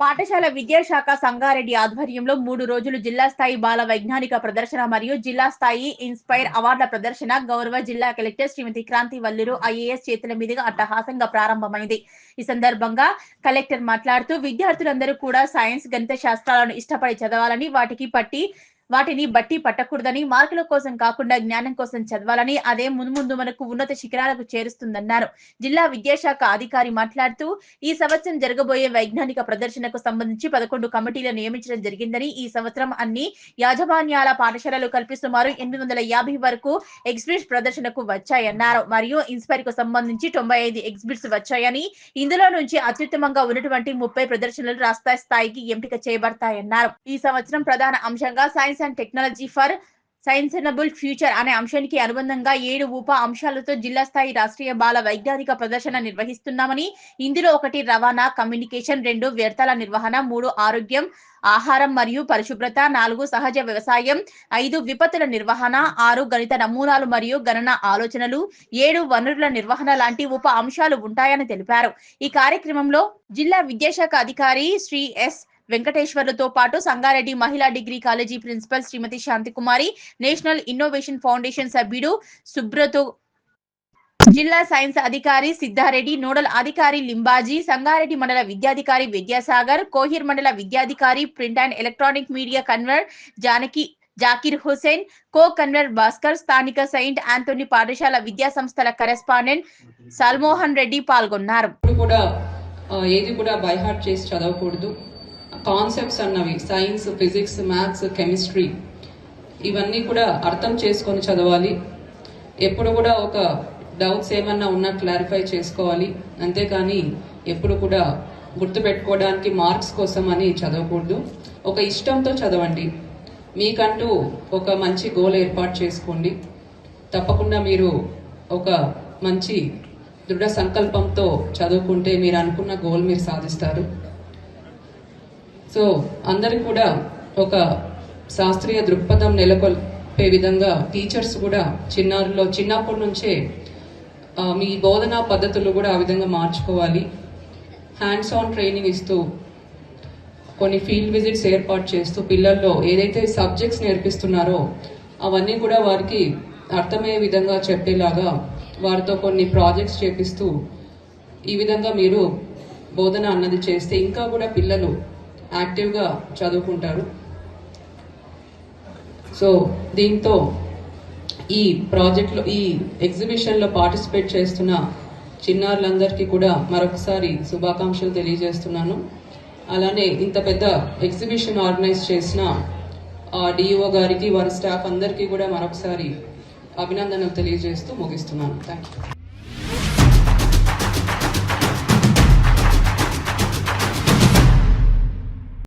పాఠశాల విద్యాశాఖ సంగారెడ్డి ఆధ్వర్యంలో మూడు రోజులు జిల్లా స్థాయి బాల వైజ్ఞానిక ప్రదర్శన మరియు జిల్లా స్థాయి ఇన్స్పైర్ అవార్డుల ప్రదర్శన గౌరవ జిల్లా కలెక్టర్ శ్రీమతి క్రాంతి వల్లూరు ఐఏఎస్ చేతుల మీదుగా అట్టహాసంగా ప్రారంభమైంది. ఈ సందర్భంగా కలెక్టర్ మాట్లాడుతూ విద్యార్థులందరూ కూడా సైన్స్ గణిత శాస్త్రాలను ఇష్టపడి చదవాలని వాటికి పట్టి వాటిని బట్టి పట్టకూడదని మార్కుల కోసం కాకుండా జ్ఞానం కోసం చదవాలని అదే ముందు ముందు మనకు ఉన్నత శిఖరాలకు చేరుస్తుందన్నారు. జిల్లా విద్యాశాఖ అధికారి మాట్లాడుతూ ఈ సంవత్సరం జరగబోయే వైజ్ఞానిక ప్రదర్శనకు సంబంధించి పదకొండు కమిటీలు నియమించడం జరిగిందని ఈ సంవత్సరం అన్ని యాజమాన్యాల పాఠశాలలు కలిపి సుమారు ఎనిమిది వందల యాభై వరకు ఎగ్జిబిట్స్ ప్రదర్శనకు వచ్చాయన్నారు. మరియు ఇన్స్పైర్కు సంబంధించి తొంభై ఐదు ఎగ్జిబిట్స్ వచ్చాయని ఇందులో నుంచి అత్యుత్తమంగా ఉన్నటువంటి ముప్పై ప్రదర్శనలు రాష్ట్ర స్థాయికి ఎంపిక చేయబడతాయన్నారు. ఈ సంవత్సరం ప్రధాన అంశంగా science and technology for sustainable future అనే అంశానికి అనుబంధంగా ఏడు ఉప అంశాలతో జిల్లా స్థాయి రాష్ట్రీయ బాల వైజ్ఞానిక ప్రదర్శన నిర్వహిస్తున్నామని. ఇందులో ఒకటి రవాణా కమ్యూనికేషన్ రెండు వ్యర్థాల నిర్వహణ మూడు ఆరోగ్యం ఆహారం మరియు పరిశుభ్రత నాలుగు సహజ వ్యవసాయం ఐదు విపత్తుల నిర్వహణ ఆరు గణిత నమూనాలు మరియు గణన ఆలోచనలు ఏడు వనరుల నిర్వహణ లాంటి ఉప అంశాలు ఉంటాయని తెలిపారు. ఈ కార్యక్రమంలో జిల్లా విద్యాశాఖ అధికారి శ్రీ ఎస్ వెంకటేశ్వర్లతో పాటు సంగారెడ్డి మహిళా degree college principal Srimathi Shanthikumari national innovation foundation సభ్యుడు సుబ్రతో జిల్లా సైన్స్ అధికారి సిద్ధారెడ్డి నోడల్ అధికారి లింబాజీ సంగారెడ్డి మండల విద్యాధికారి విద్యాసాగర్ కోహిర్ మండల విద్యాధికారి print and electronic media convener Janaki Zakir Hussain co convener Bhaskar స్థానిక సెయింట్ ఆంథోనీ పాఠశాల విద్యా సంస్థల కరెస్పాండెంట్ సల్మోహన్ రెడ్డి పాల్గొన్నారు. కూడా ఏది కూడా బైహార్ట్ చేసి చదవకూడదు. కాన్సెప్ట్స్ అన్నవి సైన్స్ ఫిజిక్స్ మ్యాథ్స్ కెమిస్ట్రీ ఇవన్నీ కూడా అర్థం చేసుకొని చదవాలి. ఎప్పుడు కూడా ఒక డౌట్స్ ఏమన్నా ఉన్నా క్లారిఫై చేసుకోవాలి. అంతేకాని ఎప్పుడు కూడా గుర్తుపెట్టుకోవడానికి మార్క్స్ కోసం అని చదవకూడదు. ఒక ఇష్టంతో చదవండి. మీకంటూ ఒక మంచి గోల్ ఏర్పాటు చేసుకోండి. తప్పకుండా మీరు ఒక మంచి దృఢ సంకల్పంతో చదువుకుంటే మీరు అనుకున్న గోల్ మీరు సాధిస్తారు. సో అందరికి కూడా ఒక శాస్త్రీయ దృక్పథం నెలకొల్పే విధంగా టీచర్స్ కూడా చిన్నారులో చిన్నప్పటి నుంచే మీ బోధనా పద్ధతులు కూడా ఆ విధంగా మార్చుకోవాలి. హ్యాండ్స్ ఆన్ ట్రైనింగ్ ఇస్తూ కొన్ని ఫీల్డ్ విజిట్స్ ఏర్పాటు చేస్తూ పిల్లల్లో ఏదైతే సబ్జెక్ట్స్ నేర్పిస్తున్నారో అవన్నీ కూడా వారికి అర్థమయ్యే విధంగా చెప్పేలాగా వారితో కొన్ని ప్రాజెక్ట్స్ చేపిస్తూ ఈ విధంగా మీరు బోధన అన్నది చేస్తే ఇంకా కూడా పిల్లలు యాక్టివ్గా చదువుకుంటారు. సో దీంతో ఈ ప్రాజెక్ట్లో ఈ ఎగ్జిబిషన్లో పార్టిసిపేట్ చేస్తున్న చిన్నారులందరికీ కూడా మరొకసారి శుభాకాంక్షలు తెలియజేస్తున్నాను. అలానే ఇంత పెద్ద ఎగ్జిబిషన్ ఆర్గనైజ్ చేసిన డిఈఓ గారికి వారి స్టాఫ్ అందరికీ కూడా మరొకసారి అభినందనలు తెలియజేస్తూ ముగిస్తున్నాను. Thank you